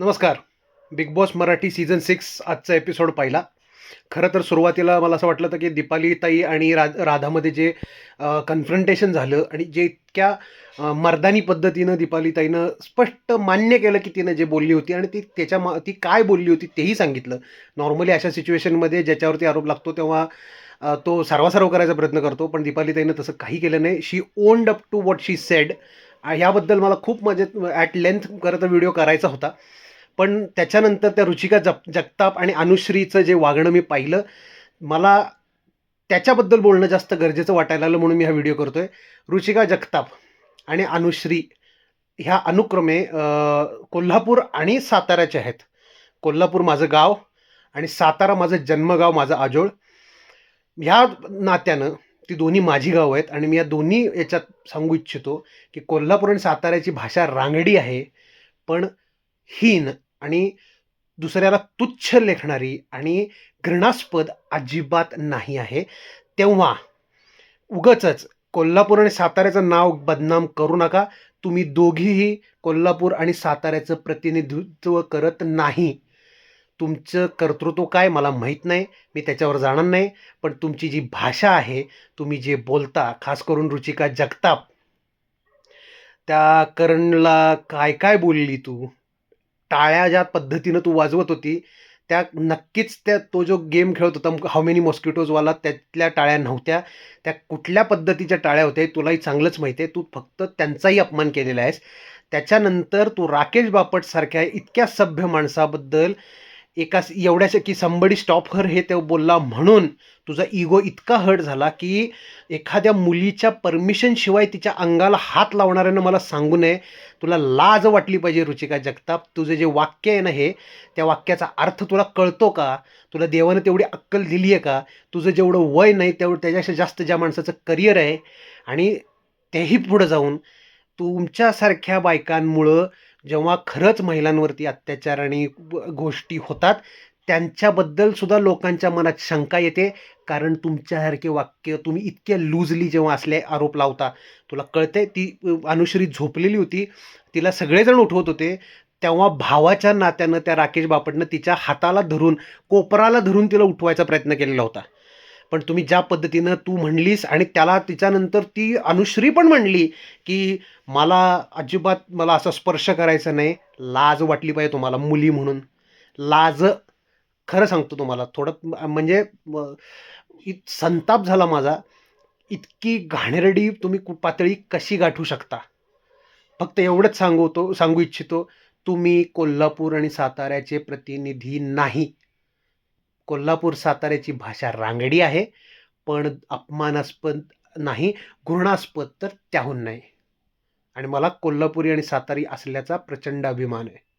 नमस्कार. Bigg Boss Marathi season six आजचा episode पाहिला. खरं तर सुरुवातीला मला असं वाटलं होतं की दीपाली ताई आणि रा राधामध्ये जे कन्फ्रंटेशन झालं आणि जे इतक्या मर्दानी पद्धतीनं दीपाली ताईनं स्पष्ट मान्य केलं की तिनं जे बोलली होती आणि ती त्याच्या मा ती काय बोलली होती तेही सांगितलं. नॉर्मली अशा सिच्युएशनमध्ये ज्याच्यावरती आरोप लागतो तेव्हा तो सर्वासर्व करायचा प्रयत्न करतो पण दीपाली ताईनं तसं काही केलं नाही. She owned up to what she said ह्याबद्दल मला खूप मजेत ॲट लेंथ खरं तर व्हिडिओ करायचा होता. पण त्याच्यानंतर त्या रुचिका जप जगताप आणि अनुश्रीचं जे वागणं मी पाहिलं मला त्याच्याबद्दल बोलणं जास्त गरजेचं वाटायला आलं म्हणून मी हा व्हिडिओ करतो आहे रुचिका जगताप आणि अनुश्री ह्या अनुक्रमे कोल्हापूर आणि साताऱ्याचे आहेत. कोल्हापूर माझं गाव आणि सातारा माझं जन्मगाव माझं आजोळ. ह्या नात्यानं ती दोन्ही माझी गावं आहेत आणि मी या दोन्ही याच्यात सांगू इच्छितो की कोल्हापूर आणि साताऱ्याची भाषा रांगडी आहे पण हीन आणि दुसऱ्याला तुच्छ लेखणारी आणि घृणास्पद अजिबात नाही आहे. तेव्हा उगचच कोल्हापूर आणि साताऱ्याचं नाव बदनाम करू नका. तुम्ही दोघीही कोल्हापूर आणि साताऱ्याचं प्रतिनिधित्व करत नाही. तुमचं कर्तृत्व काय मला माहीत नाही. मी त्याच्यावर जाणार नाही. पण तुमची जी भाषा आहे तुम्ही जे बोलता खास करून रुचिका जगताप त्या करणला काय काय बोलली तू? टाळ्या ज्या पद्धतीनं तू वाजवत होती त्या नक्कीच त्या तो जो गेम खेळत होता हाऊ मेनी मॉस्किटोजवाला त्यातल्या टाळ्या नव्हत्या. त्या कुठल्या पद्धतीच्या टाळ्या होत्या तुलाही चांगलंच माहिती आहे. तू फक्त त्यांचाही अपमान केलेला आहेस. त्याच्यानंतर तू राकेश बापटसारख्या इतक्या सभ्य माणसाबद्दल एका एवढ्याशा की संबडी स्टॉप हर हे ते बोलला म्हणून तुझा इगो इतका हर्ट झाला की एखाद्या मुलीच्या परमिशनशिवाय तिच्या अंगाला हात लावणाऱ्यानं मला सांगू नये. तुला लाज वाटली पाहिजे रुचिका जगताप. तुझं जे वाक्य आहे ना हे त्या वाक्याचा अर्थ तुला कळतो का? तुला देवानं तेवढी अक्कल दिली आहे का? तुझं जेवढं वय नाही तेवढं त्याच्यापेक्षा जास्त ज्या माणसाचं करिअर आहे आणि तेही पुढं जाऊन तुमच्यासारख्या बायकांमुळं जेव्हा खरंच महिलांवरती अत्याचार आणि गोष्टी होतात त्यांच्याबद्दल सुद्धा लोकांच्या मनात शंका येते. कारण तुमच्यासारखे वाक्य तुम्ही इतके लूजली जेव्हा असले आरोप लावता तुला कळते ती अनुश्री झोपलेली होती. तिला सगळेजण उठवत होते. तेव्हा भावाच्या नात्यानं त्या राकेश बापटनं तिच्या हाताला धरून कोपराला धरून तिला उठवायचा प्रयत्न केलेला होता. पण तुम्ही ज्या पद्धतीनं तू म्हणलीस आणि त्याला तिच्यानंतर ती अनुश्री पण म्हणली की मला अजिबात मला असा स्पर्श करायचा नाही लाज वाटली पाहिजे तुम्हाला मुली म्हणून. लाज खरं सांगतो तुम्हाला थोडं म्हणजे संताप झाला माझा. इतकी घाणेरडी तुम्ही पातळी कशी गाठू शकता? फक्त एवढंच सांगवतो सांगू इच्छितो तुम्ही कोल्हापूर आणि साताऱ्याचे प्रतिनिधी नाही. कोल्हापूर साताऱ्याची भाषा रांगडी आहे. पण अपमानास्पद नाही घृणास्पद तर त्याहून नाही. आणि मला कोल्हापुरी आणि सातारी असल्याचा प्रचंड अभिमान आहे.